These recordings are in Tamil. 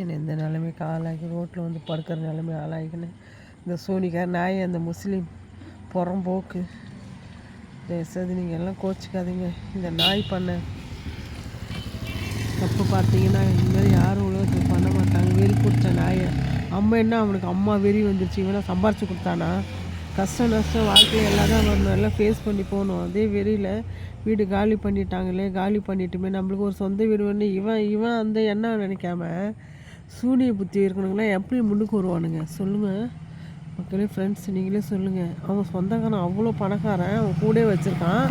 என்னை இந்த நிலைமைக்கு ஆளாகி ரோட்டில் வந்து படுக்கிற நிலைமை ஆளாகிக்கினேன் இந்த சோனிக்கார் நாய் அந்த முஸ்லீம் புறம்போக்கு தயவுசெய்து நீங்கள் எல்லாம் கோச்சிக்காதீங்க. இந்த நாய் பண்ண தப்பு பார்த்தீங்கன்னா இனிமேல் யாரும் உலகத்தில் பண்ண மாட்டாங்க. வெறி பிடிச்ச நாயை. அம்மா என்ன அவனுக்கு அம்மா வெறி வந்துருச்சு. இவனா சம்பாரிச்சு கொடுத்தானா? கஷ்டம் நஷ்டம் வாழ்க்கையில் எல்லாரும் நல்லா ஃபேஸ் பண்ணி போகணும். அதே வெறியில் வீடு காலி பண்ணிட்டாங்களே காலி பண்ணிட்டுமே நம்மளுக்கு ஒரு சொந்த வீடு வந்து இவன் இவன் அந்த என்ன நினைக்காம சூனிய புத்தி இருக்கணுங்களா எப்படி முன்னுக்கு வருவானுங்க? சொல்லுங்கள் மக்களே ஃப்ரெண்ட்ஸ் நீங்களே சொல்லுங்கள் அவன் சொந்தக்காரன் அவ்வளோ பணக்காரன். அவன் கூட வச்சுருக்கான்.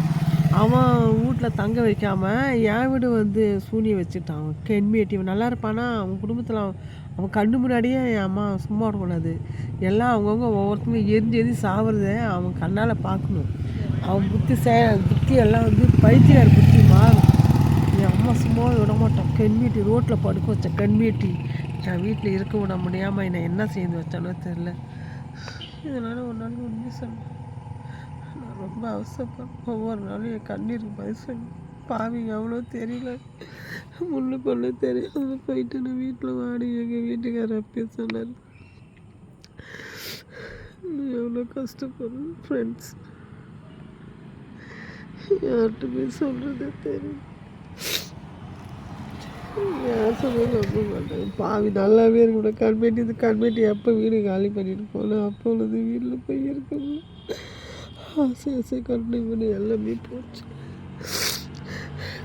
அவன் வீட்டில் தங்க வைக்காமல் என் வீடு வந்து சூனியை வச்சுட்டான் அவன் கெண்மியட்டி இவன் நல்லா இருப்பானா? அவன் குடும்பத்தில் அவன் அவன் கண்ணு முன்னாடியே என் அம்மா சும்மா விடக்கூடாது எல்லாம் அவங்கவுங்க ஒவ்வொருத்தங்க எரிஞ்சு எரிஞ்சு சாவறத அவன் கண்ணால் பார்க்கணும். அவன் புத்தி சே புத்தி எல்லாம் வந்து பைத்தியார் புத்தி மாறும். என் அம்மா சும்மாவே விட மாட்டான் கண்மீட்டி ரோட்டில் படுக்க வச்ச கண்மீட்டி. என் வீட்டில் இருக்க விட முடியாமல் என்னை என்ன செய்து வச்சானோ தெரில இதனால் ஒரு நாள் உண்மை சொன்னேன். நான் ரொம்ப அவசரப்பேன் ஒவ்வொரு நாளும் என் கண்ணீருக்கு பதில் சொன்னேன். பாவிங்க அவ்வளோ தெரியல. முள்ளு கொள்ள தெரியாமல் போயிட்டு நான் வீட்டில் வாடி எங்கள் வீட்டுக்காரர் அப்பயே சொன்னார். எவ்வளோ கஷ்டப்படுறேன் ஃப்ரெண்ட்ஸ் யார்கிட்ட போய் சொல்கிறது தெரியும் யார் நம்ப மாட்டாங்க. பாவி நல்லாவே இருக்கணும். கண்மேட்டி இது கண்மேட்டி எப்போ வீடு காலி பண்ணிட்டு போனேன் அப்போ உள்ளது வீட்டில் போய் இருக்கணும். ஆசை ஆசை கண்டினியூ பண்ணி எல்லாமே போச்சு.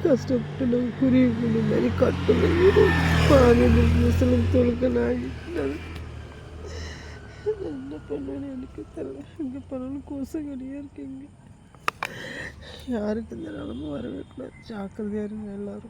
கஷ்டப்பட்டு நான் குருவி பண்ணி மாதிரி கட்டணும். வீடு பாவி முஸ்லிம் தொழுக்க நான் என்ன பண்ணேன்னு எனக்கு தெரியல. எங்கே பண்ணாலும் கொசுகடியாக இருக்கீங்க யாருக்கு இந்த நிலமும் வரவே கூடாது. ஜாக்கிரதையாக இருங்க எல்லோரும்.